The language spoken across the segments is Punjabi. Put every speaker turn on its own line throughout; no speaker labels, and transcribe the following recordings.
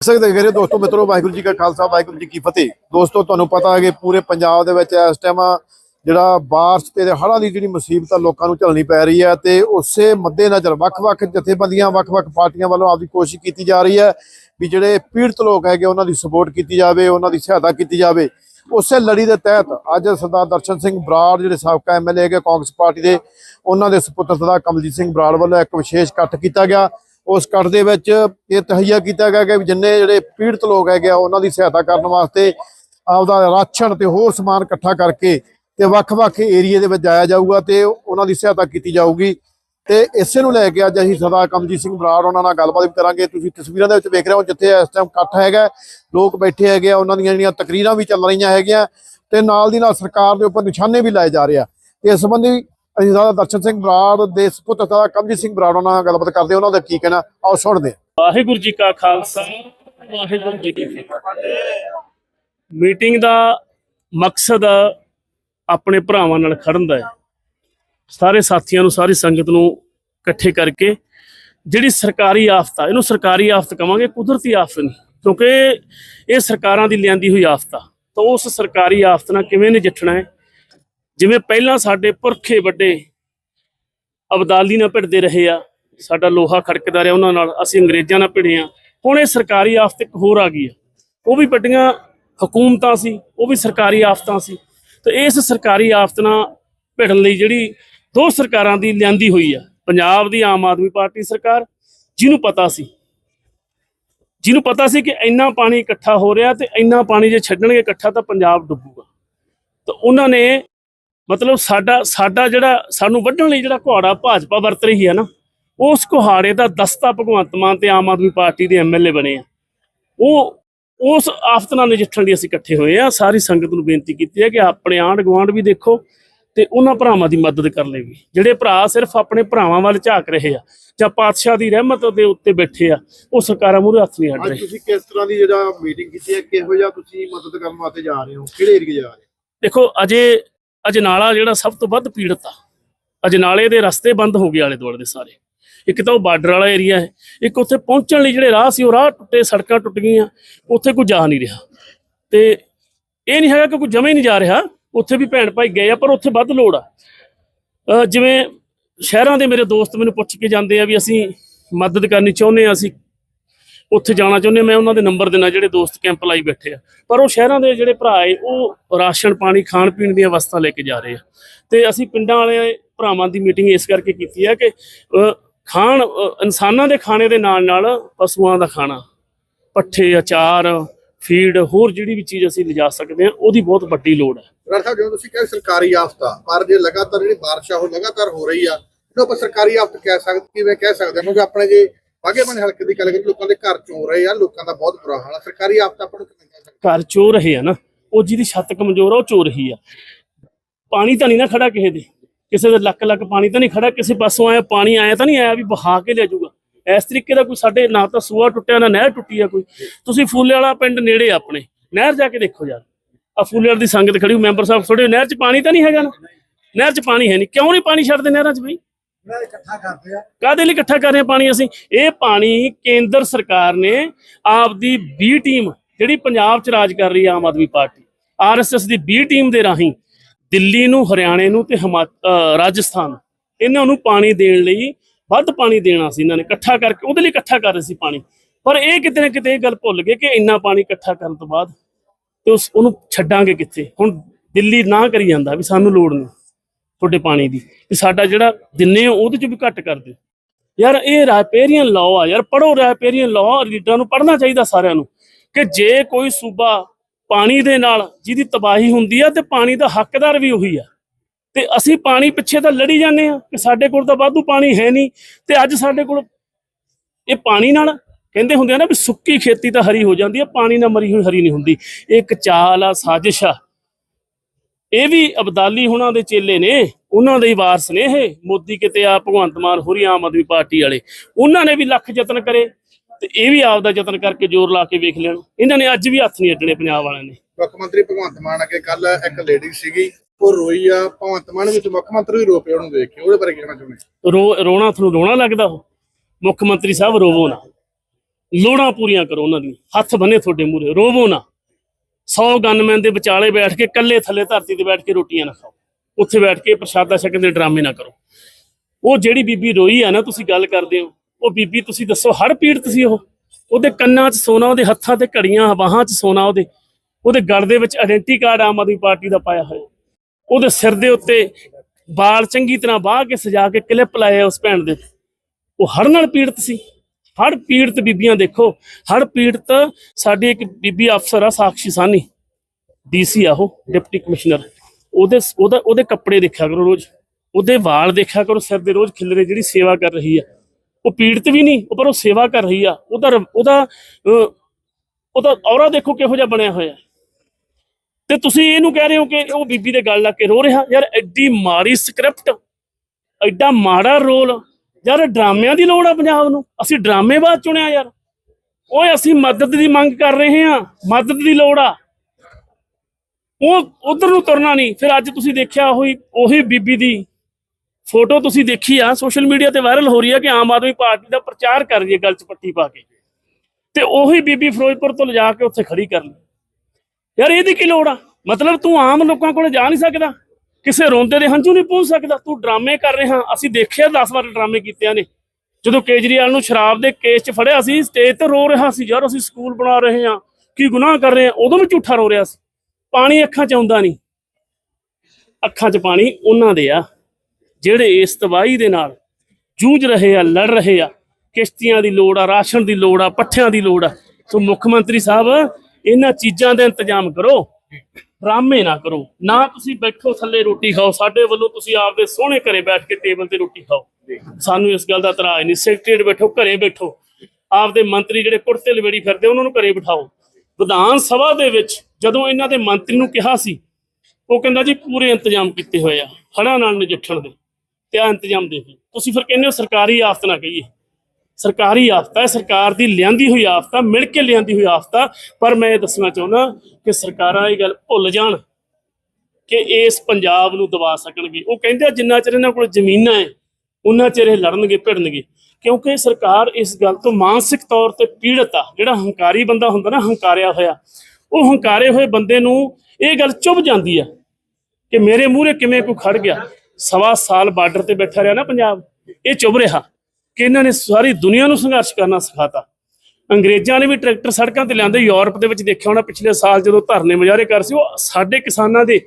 ਸਕਦੇ ਹੈਗੇ ਦੋਸਤੋ, ਮਿੱਤਰੋ, ਵਾਹਿਗੁਰੂ ਜੀ ਕਾ ਖਾਲਸਾ, ਵਾਹਿਗੁਰੂ ਜੀ ਕੀ ਫਤਿਹ। ਦੋਸਤੋ, ਤੁਹਾਨੂੰ ਪਤਾ ਹੈ ਕਿ ਪੂਰੇ ਪੰਜਾਬ ਦੇ ਵਿੱਚ ਇਸ ਟਾਈਮ ਜਿਹੜਾ ਬਾਰਿਸ਼ ਤੇ ਹੜ੍ਹਾਂ ਦੀ ਜਿਹੜੀ ਮੁਸੀਬਤ ਆ, ਲੋਕਾਂ ਨੂੰ ਝੱਲਣੀ ਪੈ ਰਹੀ ਹੈ ਤੇ ਉਸੇ ਮੱਦੇਨਜ਼ਰ ਵੱਖ-ਵੱਖ ਜਥੇਬੰਦੀਆਂ, ਵੱਖ-ਵੱਖ ਪਾਰਟੀਆਂ ਵੱਲੋਂ ਆਪਦੀ ਕੋਸ਼ਿਸ਼ ਕੀਤੀ ਜਾ ਰਹੀ ਹੈ ਵੀ ਜਿਹੜੇ ਪੀੜਤ ਲੋਕ ਹੈਗੇ, ਉਹਨਾਂ ਦੀ ਸਪੋਰਟ ਕੀਤੀ ਜਾਵੇ, ਉਹਨਾਂ ਦੀ ਸਹਾਇਤਾ ਕੀਤੀ ਜਾਵੇ। ਉਸੇ ਲੜੀ ਦੇ ਤਹਿਤ ਅੱਜ ਸਰਦਾਰ ਦਰਸ਼ਨ ਸਿੰਘ ਬਰਾੜ, ਜਿਹੜੇ ਸਾਬਕਾ ਐਮਐਲਏ ਹੈਗੇ ਕਾਂਗਰਸ ਪਾਰਟੀ ਦੇ, ਉਹਨਾਂ ਦੇ ਸੁਪੁੱਤਰ ਸਰਦਾਰ ਕਮਲਜੀਤ ਸਿੰਘ ਬਰਾੜ ਵੱਲੋਂ ਇੱਕ ਵਿਸ਼ੇਸ਼ ਇਕੱਠ ਕੀਤਾ ਗਿਆ। ਉਸ ਇਕੱਠ ਦੇ ਵਿੱਚ ਇਹ ਤਹਈਆ ਕੀਤਾ ਗਿਆ ਕਿ ਵੀ ਜਿੰਨੇ ਜਿਹੜੇ ਪੀੜਤ ਲੋਕ ਹੈਗੇ ਆ, ਉਹਨਾਂ ਦੀ ਸਹਾਇਤਾ ਕਰਨ ਵਾਸਤੇ ਆਪਦਾ ਰਾਸ਼ਨ ਤੇ ਹੋਰ ਸਮਾਨ ਇਕੱਠਾ ਕਰਕੇ ਤੇ ਵੱਖ-ਵੱਖ ਏਰੀਏ ਦੇ ਵਿੱਚ ਜਾਇਆ ਜਾਊਗਾ ਤੇ ਉਹਨਾਂ ਦੀ ਸਹਾਇਤਾ ਕੀਤੀ ਜਾਊਗੀ। ਤੇ ਇਸੇ ਨੂੰ ਲੈ ਕੇ ਅੱਜ ਅਸੀਂ ਸਰਦਾਰ ਕਮਜੀਤ ਸਿੰਘ ਬਰਾੜ ਉਹਨਾਂ ਨਾਲ ਗੱਲਬਾਤ ਵੀ ਕਰਾਂਗੇ। ਤੁਸੀਂ ਤਸਵੀਰਾਂ ਦੇ ਵਿੱਚ ਵੇਖ ਰਹੇ ਹੋ ਜਿੱਥੇ ਇਸ ਟਾਈਮ ਇਕੱਠ ਹੈਗਾ, ਲੋਕ ਬੈਠੇ ਹੈਗੇ ਆ, ਉਹਨਾਂ ਦੀਆਂ ਜਿਹੜੀਆਂ ਤਕਰੀਰਾਂ ਵੀ ਚੱਲ ਰਹੀਆਂ ਹੈਗੀਆਂ ਤੇ ਨਾਲ ਦੀ ਨਾਲ ਸਰਕਾਰ ਦੇ ਉੱਪਰ ਨਿਸ਼ਾਨੇ ਵੀ ਲਾਏ ਜਾ ਰਹੇ ਆ। ਇਸ ਸੰਬੰਧੀ ਅਸੀਂ ਸਰਦਾਰ ਦਰਸ਼ਨ ਸਿੰਘ ਬਰਾੜ ਦੇ ਸੁਪੁੱਤਰ ਸਰਦਾਰ ਕਮਜੀਤ ਸਿੰਘ ਬਰਾੜ ਉਹਨਾਂ ਨਾਲ ਗੱਲਬਾਤ ਕਰਦੇ ਉਹਨਾਂ ਦਾ ਕੀ ਕਹਿਣਾ, ਆਓ ਸੁਣਦੇ
ਵਾਹਿਗੁਰੂ ਜੀ ਕਾ ਖਾਲਸਾ, ਵਾਹਿਗੁਰੂ ਜੀ ਕੀ ਫਤਿਹ। ਮੀਟਿੰਗ ਦਾ ਮਕਸਦ ਆਪਣੇ ਭਰਾਵਾਂ ਨਾਲ ਖੜਨ ਦਾ ਹੈ। ਸਾਰੇ ਸਾਥੀਆਂ ਨੂੰ, ਸਾਰੀ ਸੰਗਤ ਨੂੰ ਇਕੱਠੇ ਕਰਕੇ ਜਿਹੜੀ ਸਰਕਾਰੀ ਆਫਤ ਆ, ਇਹਨੂੰ ਸਰਕਾਰੀ ਆਫਤ ਕਵਾਂਗੇ, ਕੁਦਰਤੀ ਆਫਤ ਨਹੀਂ, ਕਿਉਂਕਿ ਇਹ ਸਰਕਾਰਾਂ ਦੀ ਲਿਆਂਦੀ ਹੋਈ ਆਫਤ ਆ। ਤਾਂ ਉਸ ਸਰਕਾਰੀ ਆਫਤ ਨਾਲ ਕਿਵੇਂ ਨਜਿੱਠਣਾ ਹੈ? ਜਿਵੇਂ ਪਹਿਲਾਂ ਸਾਡੇ ਪੁਰਖੇ ਵੱਡੇ ਅਬਦਾਲੀ ਨਾਲ ਭਿੜਦੇ ਰਹੇ ਆ, ਸਾਡਾ ਲੋਹਾ ਖੜਕਦਾ ਰਿਹਾ ਉਹਨਾਂ ਨਾਲ, ਅਸੀਂ ਅੰਗਰੇਜ਼ਾਂ ਨਾਲ ਭਿੜੇ ਆ। ਹੁਣ ਇਹ ਸਰਕਾਰੀ ਆਫਤ ਇੱਕ ਹੋਰ ਆ ਗਈ ਆ। ਉਹ ਵੀ ਵੱਡੀਆਂ ਹਕੂਮਤਾਂ ਸੀ, ਉਹ ਵੀ ਸਰਕਾਰੀ ਆਫਤਾਂ ਸੀ। ਤੇ ਇਸ ਸਰਕਾਰੀ ਆਫਤ ਨਾਲ ਭਿੜਨ ਲਈ ਜਿਹੜੀ ਦੋ ਸਰਕਾਰਾਂ ਦੀ ਲਿਆਂਦੀ ਹੋਈ ਆ, ਪੰਜਾਬ ਦੀ ਆਮ ਆਦਮੀ ਪਾਰਟੀ ਸਰਕਾਰ, ਜਿਹਨੂੰ ਪਤਾ ਸੀ। ਜਿਹਨੂੰ ਪਤਾ ਸੀ ਕਿ ਇੰਨਾ ਪਾਣੀ ਇਕੱਠਾ ਹੋ ਰਿਹਾ ਤੇ ਇੰਨਾ ਪਾਣੀ ਜੇ ਛੱਡਣਗੇ ਇਕੱਠਾ ਤਾਂ ਪੰਜਾਬ ਡੁੱਬੂਗਾ। ਤਾਂ ਉਹਨਾਂ ਨੇ ਮਤਲਬ ਸਾਡਾ ਸਾਡਾ ਜਿਹੜਾ ਸਾਨੂੰ ਵੱਢਣ ਲਈ ਜਿਹੜਾ ਘੋੜਾ ਭਾਜਪਾ ਵਰਤ ਰਹੀ ਹੈ ਨਾ ਉਸ ਕੁਹਾੜੇ ਦਾ ਦਸਤਾ ਭਗਵੰਤ ਮਾਨ ਤੇ ਆਮ ਆਦਮੀ ਪਾਰਟੀ ਦੇ ਐਮਐਲਏ ਬਣੇ ਆ। ਉਹ ਉਸ ਆਫਤ ਨਾਲ ਨਜਿੱਠਣ ਲਈ ਅਸੀਂ ਇਕੱਠੇ ਹੋਏ ਆ। ਸਾਰੀ ਸੰਗਤ ਨੂੰ ਬੇਨਤੀ ਕੀਤੀ ਹੈ ਕਿ ਆਪਣੇ ਆਂਢ ਗੁਆਂਢ ਵੀ ਦੇਖੋ ਤੇ ਉਹਨਾਂ ਭਰਾਵਾਂ ਦੀ ਮਦਦ ਕਰ ਵੀ। ਜਿਹੜੇ ਭਰਾ ਸਿਰਫ ਆਪਣੇ ਭਰਾਵਾਂ ਵੱਲ ਝਾਕ ਰਹੇ ਆ ਜਾਂ ਪਾਤਸ਼ਾਹ ਦੀ ਰਹਿਮਤ ਦੇ ਉੱਤੇ ਬੈਠੇ ਆ ਉਹ ਸਰਕਾਰਾਂ ਮੂਹਰੇ ਹੱਥ ਨਹੀਂ ਅੱਡ ਰਹੇ।
ਤੁਸੀਂ ਕਿਸ ਤਰ੍ਹਾਂ ਦੀ ਜਿਹੜਾ ਮੀਟਿੰਗ ਕੀਤੀ ਹੈ ਕਿਹੋ ਜਿਹਾ ਤੁਸੀਂ ਮਦਦ ਕਰਨ ਵਾਸਤੇ ਜਾ ਰਹੇ ਹੋ? ਕਿਹੜੇ ਏਰੀਏ ਜਾ ਰਹੇ ਹੋ?
ਦੇਖੋ ਅਜੇ ਅਜਨਾਲਾ ਜਿਹੜਾ ਸਭ ਤੋਂ ਵੱਧ ਪੀੜਤ ਆ। ਅਜਨਾਲੇ ਦੇ ਰਸਤੇ ਬੰਦ ਹੋ ਗਏ ਆਲੇ ਦੁਆਲੇ ਦੇ ਸਾਰੇ। ਇੱਕ ਤਾਂ ਉਹ ਬਾਰਡਰ ਵਾਲਾ ਏਰੀਆ ਹੈ। ਇੱਕ ਉੱਥੇ ਪਹੁੰਚਣ ਲਈ ਜਿਹੜੇ ਰਾਹ ਸੀ, ਉਹ ਰਾਹ ਟੁੱਟੇ, ਸੜਕਾਂ ਟੁੱਟ ਗਈਆਂ। ਉੱਥੇ ਕੋਈ ਜਾ ਨਹੀਂ ਰਿਹਾ। ਤੇ ਇਹ ਨਹੀਂ ਹੈਗਾ ਕਿ ਕੋਈ ਜਮੇ ਨਹੀਂ ਜਾ ਰਿਹਾ। ਉੱਥੇ ਵੀ ਭੈਣ ਭਾਈ ਗਏ ਆ, ਪਰ ਉੱਥੇ ਵੱਧ ਲੋੜ ਆ। ਜਿਵੇਂ ਸ਼ਹਿਰਾਂ ਦੇ ਮੇਰੇ ਦੋਸਤ ਮੈਨੂੰ ਪੁੱਛ ਕੇ ਜਾਂਦੇ ਆ ਵੀ ਅਸੀਂ ਮਦਦ ਕਰਨੀ ਚਾਹੁੰਦੇ ਆ, ਅਸੀਂ ਉੱਥੇ ਜਾਣਾ ਚਾਹੁੰਦੇ ਮੈਂ ਉਹਨਾਂ ਦੇ ਨੰਬਰ ਦੇਣਾ ਜਿਹੜੇ ਦੋਸਤ ਕੈਂਪ ਲਾਈ ਬੈਠੇ ਆ। ਪਰ ਉਹ ਸ਼ਹਿਰਾਂ ਦੇ ਜਿਹੜੇ ਭਰਾ ਏ, ਉਹ ਰਾਸ਼ਨ ਪਾਣੀ ਖਾਣ ਪੀਣ ਦੀਆਂ ਵਸਤਾਂ ਲੈ ਕੇ ਜਾ ਰਹੇ ਆ। ਤੇ ਅਸੀਂ ਪਿੰਡਾਂ ਵਾਲੇ ਭਰਾਵਾਂ ਦੀ ਮੀਟਿੰਗ ਇਸ ਕਰਕੇ ਕੀਤੀ ਹੈ ਕਿ ਖਾਣ ਇਨਸਾਨਾਂ ਦੇ ਖਾਣੇ ਦੇ ਨਾਲ ਨਾਲ ਪਸ਼ੂਆਂ ਦਾ ਖਾਣਾ, ਪੱਠੇ, ਅਚਾਰ, ਫੀਡ, ਹੋਰ ਜਿਹੜੀ ਵੀ ਚੀਜ਼ ਅਸੀਂ ਲਿਜਾ ਸਕਦੇ ਹਾਂ ਉਹਦੀ ਬਹੁਤ ਵੱਡੀ ਲੋੜ ਹੈ
ਡਾਕਟਰ ਸਾਹਿਬ ਤੁਸੀਂ ਕਹਿੰਦੇ ਸਰਕਾਰੀ ਆਫਤਾ, ਪਰ ਜੇ ਲਗਾਤਾਰ ਜਿਹੜੀ ਬਾਰਿਸ਼ ਆ, ਉਹ ਲਗਾਤਾਰ ਹੋ ਰਹੀ ਆ, ਇਹਨੂੰ ਆਪਾਂ ਸਰਕਾਰੀ ਆਫਤ ਕਹਿ ਸਕਦੇ, ਕਿਵੇਂ ਕਹਿ ਸਕਦੇ ਹਾਂ ਕਿਉਂਕਿ ਆਪਣੇ ਜੇ ਬਾਗੇਬਨ ਹਲਕੇ ਦੀ ਗੱਲ ਕਰੀਏ, ਲੋਕਾਂ ਦੇ ਘਰ ਚੋਂ ਰਹੇ ਆ, ਲੋਕਾਂ ਦਾ ਬਹੁਤ ਬੁਰਾ ਹਾਲ ਆ। ਸਰਕਾਰੀ ਆਫਤ ਆਪਾਂ ਨੂੰ ਕਿਵੇਂ ਕਹਿ ਸਕਦੇ?
ਘਰ ਚੋ ਰਹੇ ਆ ਨਾ, ਉਹ ਜਿਹਦੀ ਛੱਤ ਕਮਜ਼ੋਰ ਆ, ਉਹ ਚੋ ਰਹੀ ਆ। ਪਾਣੀ ਤਾਂ ਨਹੀਂ ਨਾ ਖੜਾ ਕਿਸੇ ਦੇ। ਕਿਸੇ ਦੇ ਲੱਕ ਲੱਕ ਪਾਣੀ ਤਾਂ ਨਹੀਂ ਖੜਾ, ਕਿਸੇ ਪਾਸੋਂ ਆਇਆ, ਪਾਣੀ ਆਇਆ ਤਾਂ ਨਹੀਂ ਆਇਆ ਵੀ ਬਹਾ ਕੇ ਲੈ ਜਾਊਗਾ। ਇਸ ਤਰੀਕੇ ਦਾ ਕੋਈ ਸਾਡੇ ਨਾ ਤਾਂ ਸੂਆ ਟੁੱਟਿਆ, ਨਾ ਨਹਿਰ ਟੁੱਟੀ ਆ ਕੋਈ। ਤੁਸੀਂ ਫੂਲੇ ਵਾਲਾ ਪਿੰਡ ਨੇੜੇ ਆਪਣੇ, ਨਹਿਰ ਜਾ ਕੇ ਦੇਖੋ ਯਾਰ। ਆ ਫੂਲੇ ਵਾਲੀ ਦੀ ਸੰਗਤ ਖੜੀ, ਮੈਂਬਰ ਸਾਹਿਬ ਥੋੜੇ ਨਹਿਰ 'ਚ ਪਾਣੀ ਤਾਂ ਨਹੀਂ ਹੈਗਾ ਨਾ। ਨਹਿਰ 'ਚ ਪਾਣੀ ਹੈ ਨਹੀਂ, ਕਿਉਂ ਨਹੀਂ ਪਾਣੀ ਛੱਡਦੇ ਨਹਿਰਾਂ 'ਚ ਬਈ? ਕਾਦੇ ਲਈ ਇਕੱਠਾ ਕਰ ਰਹੇ ਪਾਣੀ ਅਸੀਂ? ਇਹ ਪਾਣੀ ਕੇਂਦਰ ਸਰਕਾਰ ਨੇ ਆਪਦੀ ਬੀ ਟੀਮ ਜਿਹੜੀ ਪੰਜਾਬ 'ਚ ਰਾਜ ਕਰ ਰਹੀ ਹੈ ਆਮ ਆਦਮੀ ਪਾਰਟੀ ਆਰਐਸਐਸ ਦੀ ਬੀ ਟੀਮ ਦੇ ਰਾਹੀਂ ਦਿੱਲੀ ਨੂੰ, ਹਰਿਆਣੇ ਨੂੰ ਤੇ ਹਿਮਾ- ਰਾਜਸਥਾਨ ਇਹਨਾਂ ਨੂੰ ਪਾਣੀ ਦੇਣ ਲਈ ਵੱਧ ਪਾਣੀ ਦੇਣਾ ਸੀ ਇਹਨਾਂ ਨੇ, ਇਕੱਠਾ ਕਰਕੇ, ਉਹਦੇ ਲਈ ਇਕੱਠਾ ਕਰ ਰਹੇ ਸੀ ਪਾਣੀ। ਪਰ ਇਹ ਕਿਤੇ ਨਾ ਕਿਤੇ ਇਹ ਗੱਲ ਭੁੱਲ ਗਏ ਕਿ ਇੰਨਾ ਪਾਣੀ ਇਕੱਠਾ ਕਰਨ ਤੋਂ ਬਾਅਦ ਤੇ ਉਸ, ਉਹਨੂੰ ਛੱਡਾਂਗੇ ਕਿੱਥੇ? ਹੁਣ ਦਿੱਲੀ ਨਾ ਕਰੀ ਜਾਂਦਾ ਵੀ ਸਾਨੂੰ ਲੋੜ ਨਹੀਂ। ਤੁਹਾਡੇ ਪਾਣੀ ਦੀ ਵੀ ਸਾਡਾ ਜਿਹੜਾ ਦਿੰਨੇ ਹੋ ਉਹਦੇ ਚ ਵੀ ਘੱਟ ਕਰ ਦਿਓ। ਯਾਰ ਇਹ ਰਾਇਪੇਰੀਅਨ ਲਾਅ ਆ, ਯਾਰ ਪੜੋ ਰਾਇਪੇਰੀਅਨ ਲਾਅ ਲੀਡਰਾਂ ਨੂੰ ਪੜਨਾ ਚਾਹੀਦਾ ਸਾਰਿਆਂ ਨੂੰ ਕਿ ਜੇ ਕੋਈ ਸੂਬਾ ਪਾਣੀ ਦੇ ਨਾਲ ਜਿਹਦੀ ਤਬਾਹੀ ਹੁੰਦੀ ਆ ਤੇ ਪਾਣੀ ਦਾ ਹੱਕਦਾਰ ਵੀ ਉਹੀ ਆ। ਤੇ ਅਸੀਂ ਪਾਣੀ ਪਿੱਛੇ ਤਾਂ ਲੜੀ ਜਾਂਦੇ ਆ ਕਿ ਸਾਡੇ ਕੋਲ ਤਾਂ ਵਾਧੂ ਪਾਣੀ ਹੈ ਨਹੀਂ ਤੇ ਅੱਜ ਸਾਡੇ ਕੋਲ ਇਹ ਪਾਣੀ ਨਾਲ ਕਹਿੰਦੇ ਹੁੰਦੇ ਆ ਨਾ ਵੀ ਸੁੱਕੀ ਖੇਤੀ ਤਾਂ ਹਰੀ ਹੋ ਜਾਂਦੀ ਆ, ਪਾਣੀ ਨਾਲ ਮਰੀ ਹੋਈ ਹਰੀ ਨਹੀਂ ਹੁੰਦੀ। ਇਹ ਇੱਕ ਚਾਲ ਆ, ਸਾਜ਼ਿਸ਼ ਆ। ਇਹ ਵੀ ਅਬਦਾਲੀ ਹੁਣਾਂ ਦੇ ਚੇਲੇ ਨੇ ਉਹਨਾਂ ਦੇ ਹੀ ਵਾਰਸ ਨੇ ਇਹ ਮੋਦੀ ਕਿਤੇ ਆ ਭਗਵੰਤ ਮਾਨ ਹੋਰੀ ਆਮ ਆਦਮੀ ਪਾਰਟੀ ਵਾਲੇ। ਉਹਨਾਂ ਨੇ ਵੀ ਲੱਖ ਯਤਨ ਕਰੇ ਤੇ ਇਹ ਵੀ ਆਪ ਦਾ ਯਤਨ ਕਰਕੇ ਜ਼ੋਰ ਲਾ ਕੇ ਵੇਖ ਲੈਣ। ਇਹਨਾਂ ਨੇ ਅੱਜ ਵੀ ਹੱਥ ਨਹੀਂ ਅੱਡਣੇ ਪੰਜਾਬ ਵਾਲਿਆਂ ਨੇ।
ਮੁੱਖ ਮੰਤਰੀ ਭਗਵੰਤ ਮਾਨ ਅੱਗੇ ਕੱਲ ਇੱਕ ਲੇਡੀ ਸੀਗੀ ਉਹ ਰੋਈ ਆ। ਭਗਵੰਤ ਮਾਨ ਵਿੱਚ ਮੁੱਖ ਮੰਤਰੀ ਵੀ ਰੋ ਪਿਆ ਉਹਨੂੰ ਦੇਖ ਕੇ ਉਹਦੇ ਬਾਰੇ ਕਹਿਣਾ ਚਾਹੁੰਦੇ
ਰੋ ਰੋਣਾ ਤੁਹਾਨੂੰ ਰੋਣਾ ਲੱਗਦਾ ਉਹ? ਮੁੱਖ ਮੰਤਰੀ ਸਾਹਿਬ ਰੋਵੋ ਨਾ। ਲੋੜਾਂ ਪੂਰੀਆਂ ਕਰੋ ਉਹਨਾਂ ਦੀਆਂ। ਹੱਥ ਬੰਨੇ ਤੁਹਾਡੇ ਮੂਰੇ ਰੋਵੋ ਨਾ। 100 ਗਨਮੈਨ ਦੇ ਵਿਚਾਲੇ ਬੈਠ ਕੇ ਇਕੱਲੇ ਥੱਲੇ ਧਰਤੀ ਤੇ ਬੈਠ ਕੇ ਰੋਟੀਆਂ ਨਾ ਖਾਓ। ਉੱਥੇ ਬੈਠ ਕੇ ਪ੍ਰਸ਼ਾਦਾ ਛਕਣ ਦੇ ਡਰਾਮੇ ਨਾ ਕਰੋ। ਉਹ ਜਿਹੜੀ ਬੀਬੀ ਰੋਈ ਆ ਨਾ, ਤੁਸੀਂ ਗੱਲ ਕਰਦੇ ਹੋ, ਉਹ ਬੀਬੀ ਤੁਸੀਂ ਦੱਸੋ ਹੜ ਪੀੜਤ ਸੀ ਉਹ? ਉਹਦੇ ਕੰਨਾਂ 'ਚ ਸੋਨਾ, ਉਹਦੇ ਹੱਥਾਂ ਤੇ ਘੜੀਆਂ ਬਾਹਾਂ 'ਚ ਸੋਨਾ ਉਹਦੇ ਉਹਦੇ ਗਲ ਦੇ ਵਿੱਚ ਆਇਡੈਂਟੀ ਕਾਰਡ ਆਮ ਆਦਮੀ ਪਾਰਟੀ ਦਾ ਪਾਇਆ ਹੋਇਆ। ਉਹਦੇ ਸਿਰ ਦੇ ਉੱਤੇ ਬਾਲ ਚੰਗੀ ਤਰ੍ਹਾਂ ਬਾਹ ਕੇ ਸਜਾ ਕੇ ਕਲਿੱਪ ਲਾਇਆ ਉਸ ਭੈਣ ਦੇ ਉਹ ਹੜ ਨਾਲ ਪੀੜਤ ਸੀ। ਹੜ ਪੀੜਤ ਬੀਬੀਆਂ ਦੇਖੋ ਹੜ ਪੀੜਤ ਸਾਡੀ ਇੱਕ ਬੀਬੀ ਅਫਸਰ ਆ ਸਾਕਸ਼ੀ ਸਾਨੀ, ਡੀਸੀ ਆ ਉਹ, ਡਿਪਟੀ ਕਮਿਸ਼ਨਰ। ਉਹਦੇ ਉਹਦਾ, ਉਹਦੇ ਕੱਪੜੇ ਦੇਖਿਆ ਕਰੋ ਰੋਜ਼, ਉਹਦੇ ਵਾਲ ਦੇਖਿਆ ਕਰੋ, ਸਿਰ ਦੇ ਰੋਜ਼ ਖਿਲਰੇ ਜਿਹੜੀ ਸੇਵਾ ਕਰ ਰਹੀ ਆ। ਉਹ ਪੀੜਤ ਵੀ ਨਹੀਂ, ਉਹ ਪਰ ਉਹ ਸੇਵਾ ਕਰ ਰਹੀ ਆ। ਉਹਦਾ ਰ- ਉਹਦਾ ਉਹਦਾ ਔਰਾ ਦੇਖੋ ਕਿਹੋ ਜਿਹਾ ਬਣਿਆ ਹੋਇਆ। ਤੇ ਤੁਸੀਂ ਇਹਨੂੰ ਕਹਿ ਰਹੇ ਹੋ ਕਿ ਉਹ ਬੀਬੀ ਦੇ ਗੱਲ ਲੱਗ ਕੇ ਰੋ ਰਿਹਾ। ਯਾਰ ਐਡੀ ਮਾੜੀ ਸਕ੍ਰਿਪਟ, ਐਡਾ ਮਾੜਾ ਰੋਲ ਯਾਰ, ਡਰਾਮਿਆਂ ਦੀ ਲੋੜ ਆ ਪੰਜਾਬ ਨੂੰ। ਅਸੀਂ ਡਰਾਮੇਬਾਜ਼ ਚੁਣਿਆ ਯਾਰ। ਓਏ, ਅਸੀਂ ਮਦਦ ਦੀ ਮੰਗ ਕਰ ਰਹੇ ਹਾਂ। ਮਦਦ ਦੀ ਲੋੜ ਆ। ਉਹ ਉਧਰ ਨੂੰ ਤੁਰਨਾ ਨਹੀਂ। ਫਿਰ ਅੱਜ ਤੁਸੀਂ ਦੇਖਿਆ ਉਹੀ ਉਹੀ ਬੀਬੀ ਦੀ ਫੋਟੋ ਤੁਸੀਂ ਦੇਖੀ ਆ। ਸੋਸ਼ਲ ਮੀਡੀਆ ਤੇ ਵਾਇਰਲ ਹੋ ਰਹੀ ਆ ਕਿ ਆਮ ਆਦਮੀ ਪਾਰਟੀ ਦਾ ਪ੍ਰਚਾਰ ਕਰ ਰਹੀ ਹੈ ਗੱਲ ਚ ਪੱਟੀ ਪਾ ਕੇ। ਤੇ ਉਹੀ ਬੀਬੀ ਫਿਰੋਜ਼ਪੁਰ ਤੋਂ ਲਿਜਾ ਕੇ ਉੱਥੇ ਖੜੀ ਕਰ ਲਈ। ਯਾਰ, ਇਹਦੀ ਕੀ ਲੋੜ ਆ? ਮਤਲਬ ਤੂੰ ਆਮ ਲੋਕਾਂ ਕੋਲ ਜਾ ਨਹੀਂ ਸਕਦਾ। ਕਿਸੇ ਰੋਂਦੇ ਦੇ ਹੰਝੂ ਨਹੀਂ ਪਹੁੰਚ ਸਕਦਾ। ਤੂੰ ਡਰਾਮੇ ਕਰ ਰਿਹਾ। ਅਸੀਂ ਦੇਖਿਆ 10 ਵਾਰ ਡਰਾਮੇ ਕੀਤਿਆਂ ਨੇ। ਜਦੋਂ ਕੇਜਰੀਵਾਲ ਨੂੰ ਸ਼ਰਾਬ ਦੇ ਕੇਸ 'ਚ ਫੜਿਆ ਸੀ, ਸਟੇਜ ਤੇ ਰੋ ਰਿਹਾ ਸੀ, ਯਾਰ ਅਸੀਂ ਸਕੂਲ ਬਣਾ ਰਹੇ ਹਾਂ, ਕੀ ਗੁਨਾਹ ਕਰ ਰਹੇ ਹਾਂ। ਉਦੋਂ ਵੀ ਝੂਠਾ ਰੋ ਰਿਹਾ ਸੀ। ਪਾਣੀ ਅੱਖਾਂ 'ਚ ਆਉਂਦਾ ਨਹੀਂ। ਅੱਖਾਂ 'ਚ ਪਾਣੀ ਉਹਨਾਂ ਦੇ ਆ, ਜਿਹੜੇ ਇਸ ਤਬਾਹੀ ਦੇ ਨਾਲ ਜੂਝ ਰਹੇ ਆ, ਲੜ ਰਹੇ ਆ। ਕਿਸ਼ਤੀਆਂ ਦੀ ਲੋੜ ਆ, ਰਾਸ਼ਨ ਦੀ ਲੋੜ ਆ, ਪੱਠਿਆਂ ਦੀ ਲੋੜ ਆ। ਸੋ ਮੁੱਖ ਮੰਤਰੀ ਸਾਹਿਬ, ਇਹਨਾਂ ਚੀਜ਼ਾਂ ਦਾ ਇੰਤਜ਼ਾਮ ਕਰੋ। ਡਰਾਮੇ ਨਾ ਕਰੋ। ਨਾ ਤੁਸੀਂ ਬੈਠੋ ਥੱਲੇ ਰੋਟੀ ਖਾਓ। ਸਾਡੇ ਵੱਲੋਂ ਤੁਸੀਂ ਆਪਦੇ ਸੋਹਣੇ ਘਰੇ ਬੈਠ ਕੇ ਟੇਬਲ ਤੇ ਰੋਟੀ ਖਾਓ। ਸਾਨੂੰ ਇਸ ਗੱਲ ਦਾ ਤਰਾਜ ਨਹੀਂ। ਸੈਕਟਰੀਏਟ ਬੈਠੋ, ਘਰੇ ਬੈਠੋ। ਆਪਦੇ ਮੰਤਰੀ ਜਿਹੜੇ ਕੁੜਤੇ ਲਵੇੜੀ ਫਿਰਦੇ, ਉਹਨਾਂ ਨੂੰ ਘਰੇ ਬਿਠਾਓ। ਵਿਧਾਨ ਸਭਾ ਦੇ ਵਿੱਚ ਜਦੋਂ ਇਹਨਾਂ ਦੇ ਮੰਤਰੀ ਨੂੰ ਕਿਹਾ ਸੀ, ਉਹ ਕਹਿੰਦਾ ਜੀ ਪੂਰੇ ਇੰਤਜ਼ਾਮ ਕੀਤੇ ਹੋਏ ਆ। ਹੜ੍ਹਾਂ ਨਾਲ ਨਜਿੱਠਣ ਦੇ। ਤੇ ਆ ਇੰਤਜ਼ਾਮ ਦੇਖ ਲਓ ਤੁਸੀਂ ਫਿਰ ਕਹਿੰਦੇ ਹੋ ਸਰਕਾਰੀ ਆਫਤ ਨਾ ਕਹੀਏ। ਸਰਕਾਰੀ ਆਫਤਾ ਹੈ, ਸਰਕਾਰ ਦੀ ਲਿਆਂਦੀ ਹੋਈ ਆਫ਼ਤ ਆਫਤਾ ਮਿਲ ਕੇ ਲਿਆਂਦੀ ਹੋਈ ਆਫ਼ਤ ਆਫਤਾ ਪਰ ਮੈਂ ਇਹ ਦੱਸਣਾ ਚਾਹੁੰਦਾ ਕਿ ਸਰਕਾਰਾਂ ਇਹ ਗੱਲ ਭੁੱਲ ਜਾਣ ਕਿ ਇਸ ਪੰਜਾਬ ਨੂੰ ਦਬਾ ਸਕਣਗੇ। ਉਹ ਕਹਿੰਦੇ ਆ ਜਿੰਨਾ ਚਿਰ ਇਹਨਾਂ ਕੋਲ ਜ਼ਮੀਨਾਂ ਹੈ ਉਹਨਾਂ ਚਿਰ ਇਹ ਲੜਨਗੇ, ਭਿੜਨਗੇ। ਕਿਉਂਕਿ ਸਰਕਾਰ ਇਸ ਗੱਲ ਤੋਂ ਮਾਨਸਿਕ ਤੌਰ ਤੇ ਪੀੜਤ ਆ। ਜਿਹੜਾ ਹੰਕਾਰੀ ਬੰਦਾ ਹੁੰਦਾ ਨਾ, ਹੰਕਾਰਿਆ ਹੋਇਆ, ਉਹ ਹੰਕਾਰੇ ਹੋਏ ਬੰਦੇ ਨੂੰ ਇਹ ਗੱਲ ਚੁੱਭ ਜਾਂਦੀ ਆ ਕਿ ਮੇਰੇ ਮੂਹਰੇ ਕਿਵੇਂ ਕੋਈ ਖੜ ਗਿਆ। ਸਵਾ ਸਾਲ ਬਾਰਡਰ ਤੇ ਬੈਠਾ ਰਿਹਾ ਨਾ ਪੰਜਾਬ, ਇਹ ਚੁੱਭ ਰਿਹਾ। ਕਿ ਇਹਨਾਂ ਨੇ ਸਾਰੀ ਦੁਨੀਆ ਨੂੰ ਸੰਘਰਸ਼ ਕਰਨਾ ਸਿਖਾਤਾ। ਅੰਗਰੇਜ਼ਾਂ ਨੇ ਵੀ ਟਰੈਕਟਰ ਸੜਕਾਂ ਤੇ ਲਿਆਂਦੇ, ਯੂਰਪ ਦੇ ਵਿੱਚ ਦੇਖਿਆ ਹੋਣਾ ਪਿਛਲੇ ਸਾਲ ਜਦੋਂ ਧਰਨੇ ਮੁਜ਼ਾਹਰੇ ਕਰ ਸੀ, ਉਹ ਸਾਡੇ ਕਿਸਾਨਾਂ ਦੇ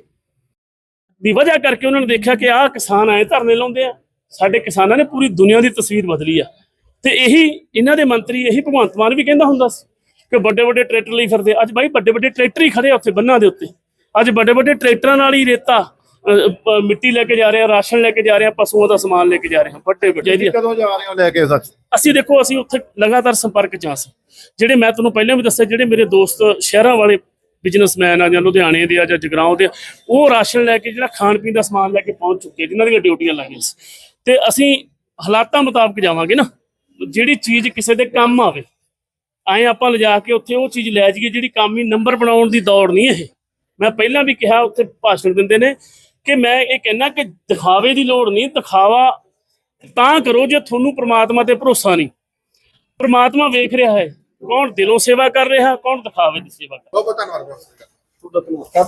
ਦੀ ਵਜ੍ਹਾ ਕਰਕੇ ਉਹਨਾਂ ਨੇ ਦੇਖਿਆ ਕਿ ਆਹ ਕਿਸਾਨ ਆਏ ਧਰਨੇ ਲਾਉਂਦੇ ਆ। ਸਾਡੇ ਕਿਸਾਨਾਂ ਨੇ ਪੂਰੀ ਦੁਨੀਆ ਦੀ ਤਸਵੀਰ ਬਦਲੀ ਆ। ਤੇ ਇਹੀ ਇਹਨਾਂ ਦੇ ਮੰਤਰੀ, ਇਹੀ ਭਗਵੰਤ ਮਾਨ ਵੀ ਕਹਿੰਦਾ ਹੁੰਦਾ ਸੀ ਕਿ ਵੱਡੇ ਵੱਡੇ ਟਰੈਕਟਰ ਲਈ ਫਿਰਦੇ ਅੱਜ ਬਾਈ ਵੱਡੇ ਵੱਡੇ ਟਰੈਕਟਰ ਹੀ ਖੜੇ ਉੱਥੇ ਬੰਨਾਂ ਦੇ ਉੱਤੇ। ਅੱਜ ਵੱਡੇ ਵੱਡੇ ਟਰੈਕਟਰਾਂ ਨਾਲ ਹੀ ਰੇਤਾ ਮਿੱਟੀ ਲੈ ਕੇ ਜਾ ਰਹੇ ਆ ਰਾਸ਼ਨ ਲੈ ਕੇ ਜਾ ਰਹੇ ਆ ਪਸ਼ੂਆਂ ਦਾ ਸਮਾਨ ਲੈ ਕੇ ਜਾ ਰਹੇ ਆ ਵੱਡੇ ਵੱਡੇ।
ਕਦੋਂ ਜਾ ਰਹੇ ਹੋ ਲੈ ਕੇ ਸੱਚ?
ਅਸੀਂ ਦੇਖੋ ਅਸੀਂ ਉੱਥੇ ਲਗਾਤਾਰ ਸੰਪਰਕ ਚ ਅਸੀਂ। ਜਿਹੜੇ ਮੈਂ ਤੁਹਾਨੂੰ ਪਹਿਲਾਂ ਵੀ ਦੱਸਿਆ ਜਿਹੜੇ ਮੇਰੇ ਦੋਸਤ ਸ਼ਹਿਰਾਂ ਵਾਲੇ ਬਿਜ਼ਨਸਮੈਨ ਆ ਜਾਂ ਲੁਧਿਆਣੇ ਦੇ ਆ ਜਾਂ ਜਗਰਾਉਂ ਦੇ ਆ ਉਹ ਰਾਸ਼ਨ ਲੈ ਕੇ ਜਿਹੜਾ ਖਾਣ ਪੀਣ ਦਾ ਸਮਾਨ ਲੈ ਕੇ ਪਹੁੰਚ ਚੁੱਕੇ ਜਿਨ੍ਹਾਂ ਦੀਆਂ ਡਿਊਟੀਆਂ ਲੱਗੀਆਂ ਸੀ। ਤੇ ਅਸੀਂ ਹਾਲਾਤਾਂ ਮੁਤਾਬਕ ਜਾਵਾਂਗੇ ਨਾ ਜਿਹੜੀ ਚੀਜ਼ ਕਿਸੇ ਦੇ ਕੰਮ ਆਵੇ ਐਂ ਆਪਾਂ ਲਿਜਾ ਕੇ ਉੱਥੇ ਉਹ ਚੀਜ਼ ਲੈ ਜਾਈਏ ਜਿਹੜੀ ਕੰਮ ਹੀ ਨੰਬਰ ਬਣਾਉਣ ਦੀ ਦੌੜ ਨਹੀਂ ਇਹ। ਮੈਂ ਪਹਿਲਾਂ ਵੀ ਕਿਹਾ ਉੱਥੇ ਭਾਸ਼ਣ ਦਿੰਦੇ ਨੇ ਕਿ ਮੈਂ ਇਹ ਕਹਿਣਾ ਕਿ ਦਿਖਾਵੇ ਦੀ ਲੋੜ ਨਹੀਂ ਦਿਖਾਵਾ ਤਾਂ ਕਰੋ ਜੇ ਤੁਹਾਨੂੰ ਪ੍ਰਮਾਤਮਾ ਤੇ ਭਰੋਸਾ ਨਹੀਂ। ਪ੍ਰਮਾਤਮਾ ਵੇਖ ਰਿਹਾ ਹੈ ਕੌਣ ਦਿਲੋਂ ਸੇਵਾ ਕਰ ਰਿਹਾ ਕੌਣ ਦਿਖਾਵੇ ਦੀ ਸੇਵਾ ਕਰ
ਬਹੁਤ ਬਹੁਤ ਧੰਨਵਾਦ ਬਹੁਤ
ਰਿਹਾ